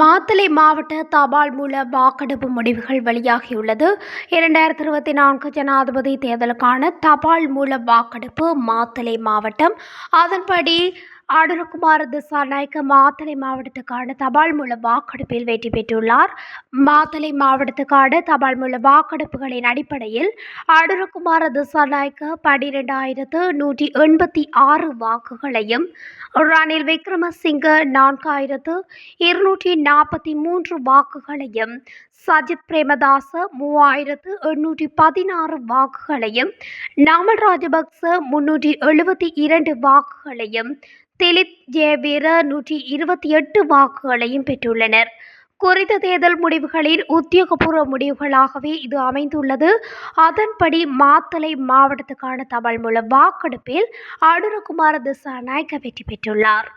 மாத்தளை மாவட்ட தபால் மூல வாக்கெடுப்பு முடிவுகள் வெளியாகியுள்ளது. இரண்டாயிரத்தி இருபத்தி நான்கு ஜனாதிபதி தேர்தலுக்கான தபால் மூல வாக்கெடுப்பு மாத்தளை மாவட்டம். அதன்படி ஆடரகுமார் திசாநாயக்க மாத்தளை மாவட்டத்துக்கான தபால் மூல வாக்கெடுப்பில் வெற்றி பெற்றுள்ளார். மாத்தளை மாவட்டத்துக்கான தபால் மூல வாக்கெடுப்புகளின் அடிப்படையில் ஆடரகுமார் திசாநாயக்க பன்னிரெண்டாயிரத்து நூற்றி எண்பத்தி ஆறு வாக்குகளையும் ரணில் விக்ரமசிங்க நான்காயிரத்து இருநூற்றி நாற்பத்தி மூன்று வாக்குகளையும் சஜித் பிரேமதாச மூவாயிரத்து எண்ணூற்றி பதினாறு வாக்குகளையும் நாமல் ராஜபக்ச முன்னூற்றி எழுபத்தி இரண்டு வாக்குகளையும் திலித் ஜேபிர நூற்றி இருபத்தி எட்டு வாக்குகளையும் பெற்றுள்ளனர். குறித்த தேர்தல் முடிவுகளின் உத்தியோகபூர்வ முடிவுகளாகவே இது அமைந்துள்ளது. அதன்படி மாத்தலை மாவட்டத்துக்கான தமிழ் மூல வாக்கெடுப்பில் அனுரகுமார திசாநாயக்க வெற்றி பெற்றுள்ளார்.